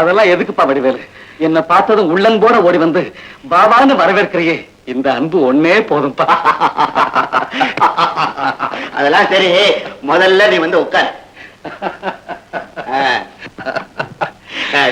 அதெல்லாம் எதுக்குப்பா வடிவேலு? என்ன பார்த்ததும் உள்ளன் போட ஓடி வந்து பாபான்னு வரவேற்கிறியே. இந்த அன்பு ஒன்னே போதும்பா. அதெல்லாம் சரி. முதல்ல நீ வந்து உட்கார்.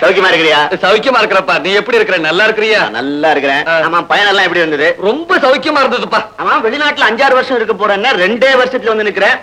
சௌக்கியமா இருக்கிறியா? சௌக்கியமா இருக்கிறப்பா. நீ எப்படி இருக்கிற? நல்லா இருக்கிறியா? நல்லா இருக்கிறேன். ஆமா பயனெல்லாம் எப்படி இருந்தது ரொம்ப சௌக்கியமா இருந்ததுப்பா. ஆமா வெளிநாட்டுல அஞ்சாறு வருஷம் இருக்க போறேன்னா ரெண்டே வருஷத்துல வந்து நிக்கிறேன்.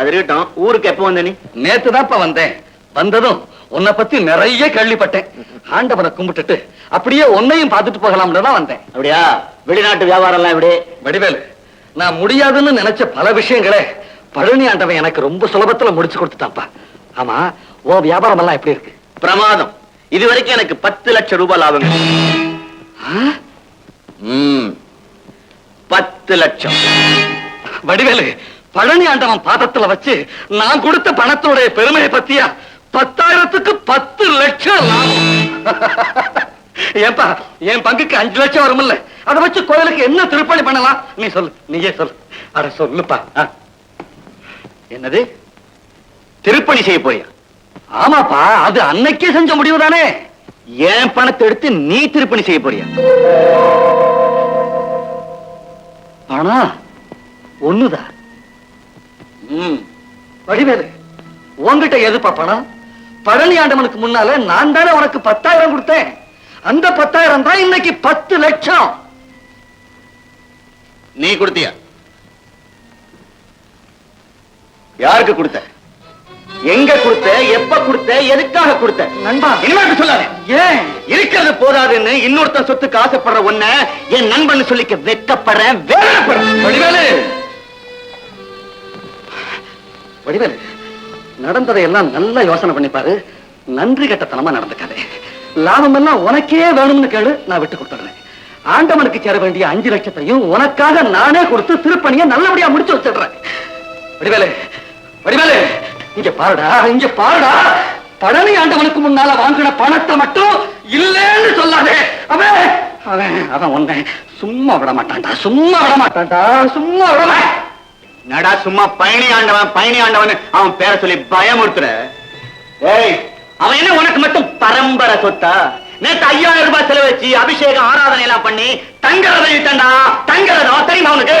அது இருக்கட்டும். ஊருக்கு எப்போ வந்த நீ? நேத்து தான்ப்பா வந்தேன். வந்ததும் உன்னை பத்தி நிறைய கேள்விப்பட்டேன். ஆண்டவனை கும்பிட்டுட்டு அப்படியே உன்னையும் பார்த்துட்டு போகலாம்னு தான் வந்தேன். அப்படியா? வெளிநாட்டு வியாபாரம் எல்லாம் எப்படி? வடிவேலு நான் முடியாதுன்னு நினைச்ச பல விஷயங்களை பழனி ஆண்டவன் எனக்கு ரொம்ப சுலபத்துல முடிச்சு கொடுத்துட்டான்ப்பா. ஆமா ஓ வியாபாரம் எல்லாம் எப்படி இருக்கு? பிரமாதம். இது வரைக்கும் எனக்கு பத்து லட்சம் ரூபாய் லாபங்க. பத்து லட்சம். வடிவேலு பழனி ஆண்டவன் பாதத்துல வச்சு நான் கொடுத்த பணத்தோடைய பெருமையை பத்தியா பத்தாயிரத்துக்கு பத்து லட்சம். ஏப்பா என் பங்குக்கு அஞ்சு லட்சம் வரும்ல அதை வச்சு கோயிலுக்கு என்ன திருப்பணி பண்ணலாம்? நீ சொல்லு நீயே சொல்லு. அட சொல்லுப்பா. என்னது? திருப்பணி செய்ய போறியா? ஆமாப்பா அது அன்னைக்கே செஞ்ச முடிவு தானே. என் பணத்தை எடுத்து நீ திருப்பணி செய்ய போறியா? பணம் ஒண்ணுதான் வடிவேலு உன்கிட்ட எதுப்பா பணம்? பழனி ஆண்டவனுக்கு முன்னால நான் தானே உனக்கு பத்தாயிரம் கொடுத்தேன். அந்த பத்தாயிரம் தான் இன்னைக்கு பத்து லட்சம். நீ கொடுத்தியா? யாருக்கு கொடுத்த? எங்க கொடுத்த? எப்ப கொடுத்த? எதுக்காக கொடுத்த? நண்பா. இனிமேல் சொல்லாத. ஏன்? இருக்கிறது போதாதுன்னு இன்னொருத்தன் சொத்துக்கு ஆசைப்படுற உன்ன என் நண்பன் சொல்லிக்க வெட்கப்படுறேன் வேதனைப்படுறேன். வடிவேலு. வடிவேலு. நடந்ததை எல்லாம் நல்லா யோசனை பண்ணி பாரு. நன்றி கட்டத்தனமா நடந்துக்காதே. லாபம் எல்லாம் உனக்கே வேணும்னு கேளு நான் விட்டு கொடுத்துடுறேன். ஆண்டவனுக்கு சேர வேண்டிய அஞ்சு லட்சத்தையும் உனக்காக நானே கொடுத்து திருப்பணியை நல்லபடியா முடிச்சு வச்சிடுறேன். வடிவேலு வடிவேலு இங்க பாருடா இங்க பாருடா. பழனி ஆண்டவனுக்கு முன்னால வாங்கின பணத்தை மட்டும் இல்லைன்னு சொல்லாதே. அவன் அவன் அவன் உன்னை சும்மா விட மாட்டான்டா சும்மா விட மாட்டான்டா சும்மா விட மாட்டான். நடா சும்மா பயணி ஆண்டவன் பயணி ஆண்டவன் அவன் பேரை சொல்லி பயமுறுத்துற? ஏய் அவன் என்ன உனக்கு மட்டும் பரம்பரை சொத்தா? நேத்து ஐயாயிரம் ரூபாய் செலவு வச்சு அபிஷேகம் ஆராதனை எல்லாம் பண்ணி தங்கரதை விட்டா தங்கரதம் தெரியுமா அவனுக்கு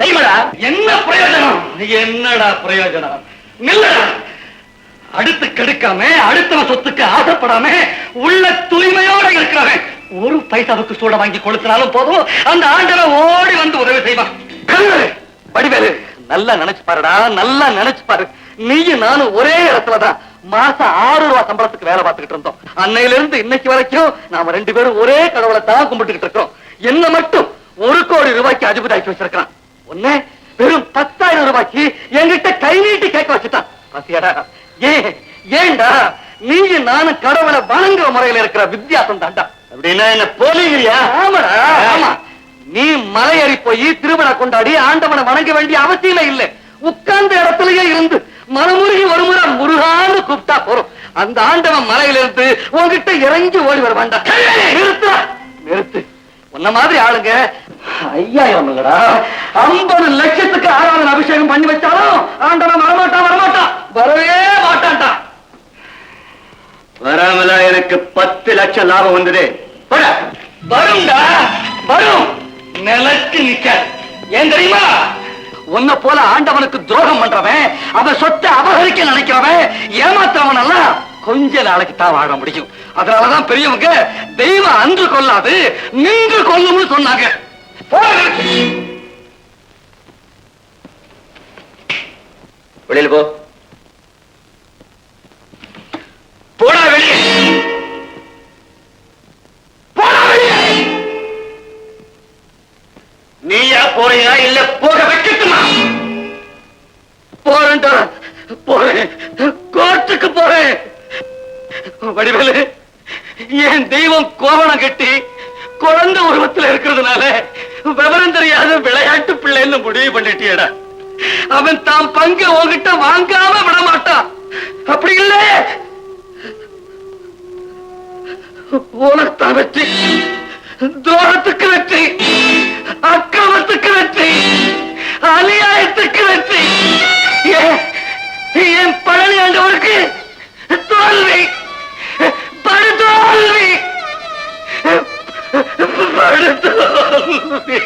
தெரியுமாடா? என்ன பிரயோஜனம்? என்னடா பிரயோஜனம்? நில்லடா. அடுத்து கெடுக்காம அடுத்தவன் சொத்துக்கு ஆசைப்படாம உள்ள தூய்மையோட இருக்கிறவன் ஒரு பைசாவுக்கு சூட வாங்கி கொடுத்தனாலும் போதும். அந்த ஆண்டவன் ஓடி வந்து உதவி செய்வான். வடிவேலு. நல்லா நினைச்சு பாருடா நல்லா நினைச்சு பாரு. நீயும் நானும் ஒரே இடத்துலதான் மாசம் ஆறு ரூபாய் சம்பளத்துக்கு வேலை பார்த்துக்கிட்டு இருந்தோம். அன்னையில இருந்து இன்னைக்கு வரைக்கும் நாம ரெண்டு பேரும் ஒரே கடவுளை தான் கும்பிட்டுக்கிட்டு இருக்கோம் என்ன மட்டும் ஒரு கோடி ரூபாய்க்கு அதிபதாக்கி வச்சிருக்கான் ஒண்ணே வெறும் பத்தாயிரம் ரூபாய்க்கு என்கிட்ட கை நீட்டி கேட்க வச்சுட்டான். பாத்தியாடா ஏன் ஏன்டா நீயும் நானும் கடவுளை வணங்குற முறையில இருக்கிற வித்தியாசம் தாண்டா. அப்படின்னா என்ன போலீங்கிறியா ஆமாடா ஆமா. நீ மலையேறி போய் திருமண கொண்டாடி ஆண்டவனை வணங்க வேண்டிய அவசியமே இல்லை. உட்கார்ந்த இடத்துலயே இருந்து மனமுருகி ஒரு முறை முருகான்னு கூப்பிட்டா போறோம். அந்த ஆண்டவன் மலையில இருந்து உன்கிட்ட இறங்கி ஓடி வர வேண்டாம். நிறுத்து நிறுத்து. உன்ன மாதிரி ஆளுங்க ஐயாயிரம் இல்லடா. ஐம்பது லட்சத்துக்கு ஆறாவது அபிஷேகம் பண்ணி வச்சாலும் ஆண்டவன் வரமாட்டான் வரமாட்டான். வரவே மாட்டான்டா. வராமலா எனக்கு பத்து லட்சம் லாபம் வந்தது. வரும்டா. வரும். நிலக்கு நிக்க ஏன் தெரியுமா? உன்னை போல ஆண்டவனுக்கு துரோகம் பண்றவன் அவன் சொத்தை அபகரிக்க நினைக்கிறவன் ஏமாத்துறவன் எல்லாம் கொஞ்ச நாளைக்கு தான் வாழ முடியும். அதனாலதான் பெரியவங்க தெய்வம் அன்று கொல்லாது நின்று கொல்லும்னு சொன்னாங்க. வெளியில் போ. நான் பங்கு உங்ககிட்ட வாங்காம விட மாட்டான் அப்படி இல்லையே. உனக்கு வெற்றி துரோகத்துக்கு வெற்றி அக்கிரமத்துக்கு வெற்றி அநியாயத்துக்கு வெற்றி. என் பழனி ஆண்டவருக்கு தோல்வி படுதோல்வி படுதோல்வி.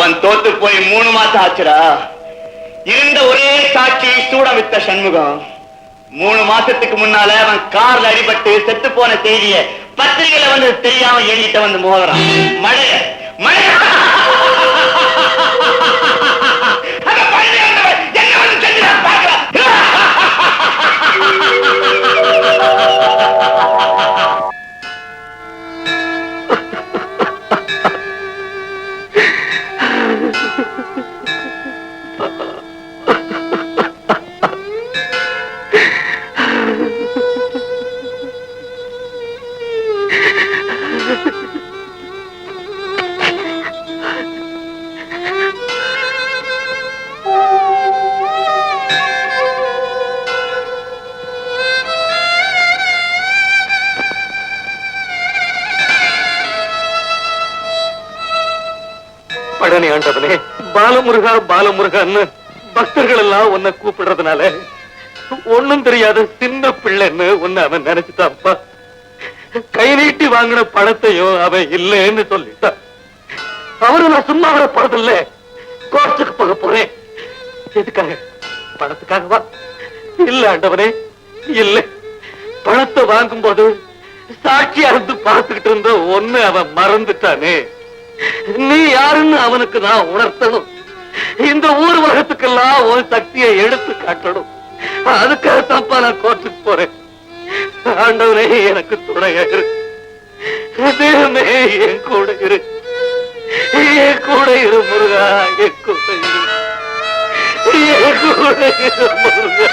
அவன் தோத்து போய் மூணு மாசம் ஆச்சுடா. இருந்த ஒரே சாட்சி சூடமித்த சண்முகம். மூணு மாசத்துக்கு முன்னால அவன் கார்ல அடிபட்டு செத்து போன செய்திய பத்திரிகையில வந்து தெரியாம எழுதிட்ட வந்து மோதுறான். மழை மழை! பழனி ஆண்டவனே. பாலமுருகா பாலமுருகான்னு பக்தர்கள் எல்லாம் உன்னை கூப்பிடுறதுனால. ஒண்ணும் தெரியாத சின்ன பிள்ளைன்னு உன்னை அவன் நினைச்சுட்டான்ப்பா கை நீட்டி வாங்கின பணத்தையும் அவன் இல்லைன்னு சொல்லிட்டான். அவரு நான் சும்மா வர போறதில்ல. கோர்ட்டுக்கு போக போறேன். எதுக்காக? பணத்துக்காகவா இல்ல ஆண்டவனே இல்ல. பணத்தை வாங்கும் போது சாட்சியா இருந்து பார்த்துக்கிட்டு இருந்த ஒண்ணு அவன் மறந்துட்டானே. நீ யாருன்னு அவனுக்கு நான் உணர்த்தணும். இந்த ஊர் உலகத்துக்கெல்லாம் ஒரு சக்தியை எடுத்து காட்டணும். அதுக்காகத்தான்ப்பா நான் கோர்ட்டுக்கு போறேன். ஆண்டவனே எனக்கு துணையா இரு. தேவனே என் கூட இரு. என் கூட இரு முருகா என் கூட இரு. என் கூட இரு முருகா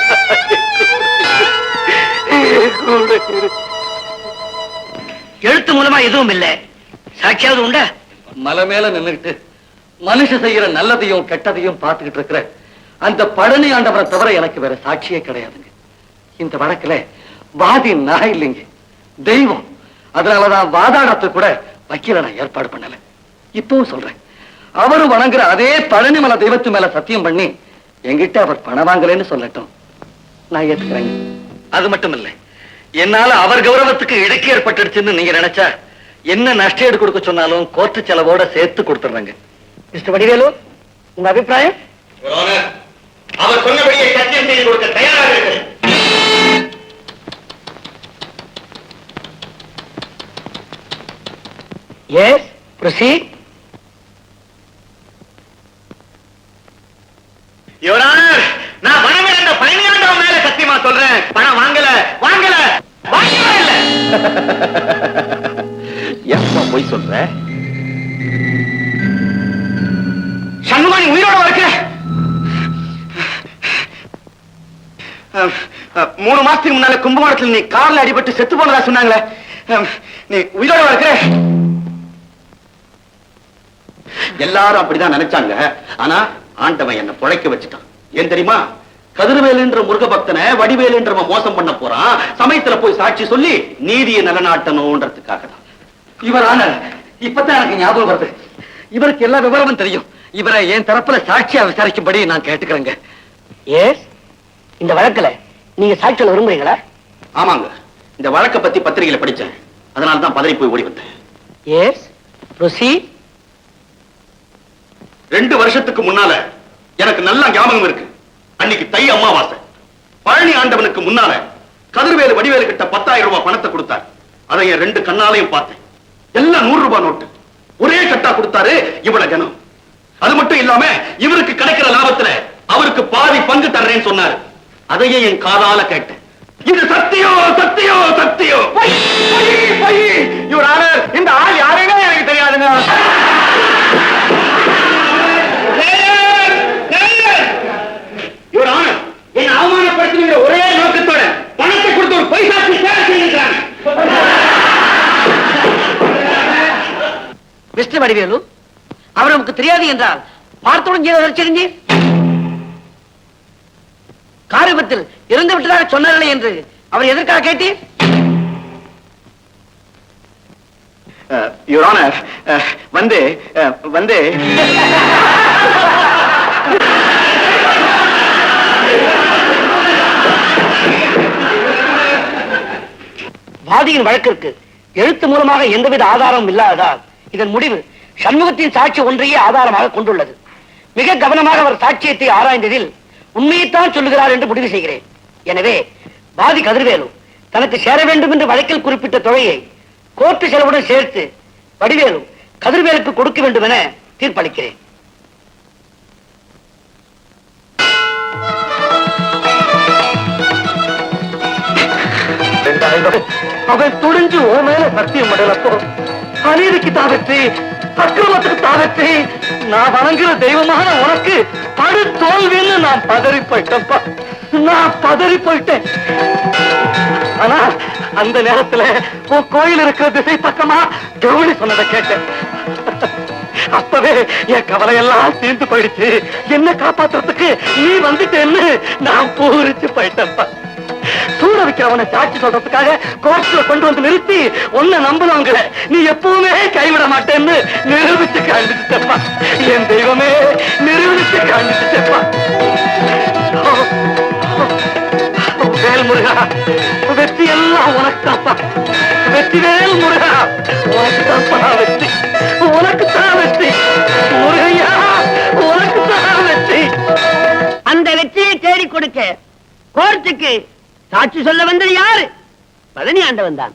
என் கூட இரு. எழுத்து மூலமா எதுவும் இல்லை. சாட்சியாவது உண்டா? மலை மேல நின்னுகிட்டு மனுஷ செய்யற நல்லதையும் கெட்டதையும் பார்த்துக்கிட்டு இருக்கிற அந்த பழனி ஆண்டவரை தவிர எனக்கு வேற சாட்சியே கிடையாதுங்க. இந்த வழக்குல வாதி நான் இல்லைங்க. தெய்வம். அதனாலதான் வாதாடத்து கூட வக்கீல நான் ஏற்பாடு பண்ணல. இப்பவும் சொல்றேன். அவரு வணங்குற அதே பழனி மலை தெய்வத்து மேல சத்தியம் பண்ணி என்கிட்ட அவர் பணம் வாங்கலன்னு சொல்லட்டும். நான் ஏத்துக்கிறேங்க. அது மட்டும் இல்லை என்னால அவர் கௌரவத்துக்கு இடுக்கு ஏற்பட்டுடுச்சுன்னு நீங்க நினைச்சா என்ன நஷ்ட ஈடு கொடுக்க சொன்னாலும் கோர்ட்டு செலவோட சேர்த்து கொடுத்துடுறேங்க. மிஸ்டர் வடிவேலு உங்க அபிப்பிராயம்? அவர் சொன்னபடியே சத்தியம் செய்து கொடுக்க தயாராக இருக்கிறேன். எஸ் ப்ரொசீட் மாசத்துக்கு கும்பகோணத்தில் நீ கார்ல அடிபட்டு செத்து போனதா சொன்னாங்களே நீ உயிரோட இருக்க எல்லாரும் அப்படிதான் நினைச்சாங்க. ஆனா ஆண்டவன் என்ன புழைக்க வச்சுட்டான். ஏன் தெரியுமா? கதிர்வேலுன்ற முருக பக்தனை வடிவேலுன்றவன் மோசம் பண்ண போறான். சமயத்துல போய் சாட்சி சொல்லி நீதியை நிலநாட்டணும்ன்றதுக்காக தான். இவரான இப்பதான் எனக்கு ஞாபகம் வருது. இவருக்கு எல்லா விவரமும் தெரியும். இவரை என் தரப்புல சாட்சியா விசாரிக்கும்படி நான் கேட்டுக்கிறேங்க. எஸ் இந்த வழக்குல நீங்க சாட்சியில் விரும்புறீங்களா? ஆமாங்க. இந்த வழக்க பத்தி பத்திரிகையில படிச்சேன். அதனால தான் பதறி போய் ஓடி வந்தேன் எஸ் ரெண்டு வருஷத்துக்கு முன்னால எனக்கு நல்ல ஞாபகம் இருக்கு. அன்னைக்கு தை அமாவாசை. பழனி ஆண்டவனுக்கு முன்னால கதிர்வேலு வடிவேலு கிட்ட பத்தாயிரம் ரூபாய் பணத்தை கொடுத்தார். அதை என் ரெண்டு கண்ணாலையும் பார்த்தேன். எல்லாம் நூறு ரூபாய் நோட்டு. ஒரே கட்டா கொடுத்தாரு இவ்வளவு ஜனம் அது மட்டும் இல்லாம இவருக்கு கிடைக்கிற லாபத்துல அவருக்கு பாதி பங்கு தர்றேன்னு சொன்னாரு. அதையே என் காதால கேட்டேன். இது சத்தியோ சத்தியோ சத்தியோ. பொய், பொய், பொய். இவர் ஆனர் இந்த ஆள் யாருன்னு எனக்கு தெரியாதுங்க. இவர் ஆனர் என்ன அவமானப்படுத்துகிற ஒரே நோக்கத்தோட பணத்தை கொடுத்து ஒரு பைசாக்கு சேவை செய்திருக்கிறாங்க மிஸ்டர் வடிவேலு அவர் நமக்கு தெரியாது என்றால் பார்த்தவுடன் தெரிஞ்சு கார் விபத்தில் இறந்து விட்டதாக சொன்னார்களே என்று அவர் எதற்காக கேட்டீர்? வந்து அஹ், வந்து. வாதியின் வழக்கிற்கு எழுத்து மூலமாக எந்தவித ஆதாரமும் இல்லாததால் இதன் முடிவு சண்முகத்தின் சாட்சி ஒன்றையே ஆதாரமாக கொண்டுள்ளது. மிக கவனமாக அவர் சாட்சியத்தை ஆராய்ந்ததில் உண்மையைத்தான் சொல்லுகிறார் என்று முடிவு செய்கிறேன். எனவே பாதி கதிர்வேலு தனக்கு சேர வேண்டும் என்று வழக்கில் குறிப்பிட்ட தொகையை கோர்ட்டு செலவுடன் சேர்த்து வடிவேலு கதிர்வேலுக்கு கொடுக்க வேண்டும் என தீர்ப்பளிக்கிறேன் அவன் துணிஞ்சு ஓ மேல சத்தியம் பண்ணலப்போ அநீதிக்கு தாவற்றி அக்கிரமத்துக்கு தாவற்றி நான் வணங்குற தெய்வமான உனக்கு படு தோல்வின்னு நான் பதறி போயிட்டேன்ப்பா நான் பதறி போயிட்டேன் ஆனா அந்த நேரத்துல உன் கோயில் இருக்கிற திசை பக்கமா கவுனி சொன்னதை கேட்டேன். அப்பவே என் கவலை எல்லாம் தீர்ந்து போயிடுச்சு. என்ன காப்பாத்துறதுக்கு நீ வந்துட்டேன்னு நான் பூரிச்சு போயிட்டேன்ப்பா. சூட சாட்சி சொல்றதுக்காக கோர்ட்ல கொண்டு வந்து நிறுத்தி உன்னை நம்புனவங்கள நீ எப்பவுமே கைவிட மாட்டேன்னு நிரூபித்து காண்பிச்சுட்டப்பா. என் தெய்வமே நிரூபித்து காண்பிச்சுட்டப்பா. வேல் முருகா வெற்றி எல்லாம் உனக்குதாப்பா வெற்றி வேல் முருகா உனக்கு தாப்பா வெற்றி. உனக்கு தான் வெற்றி. முருகையா உனக்கு தான் வெற்றி. அந்த வெற்றியை தேடி கொடுக்க கோர்ட்டுக்கு சாட்சி சொல்ல வந்தது யாரு? பழனி ஆண்டவன் தான்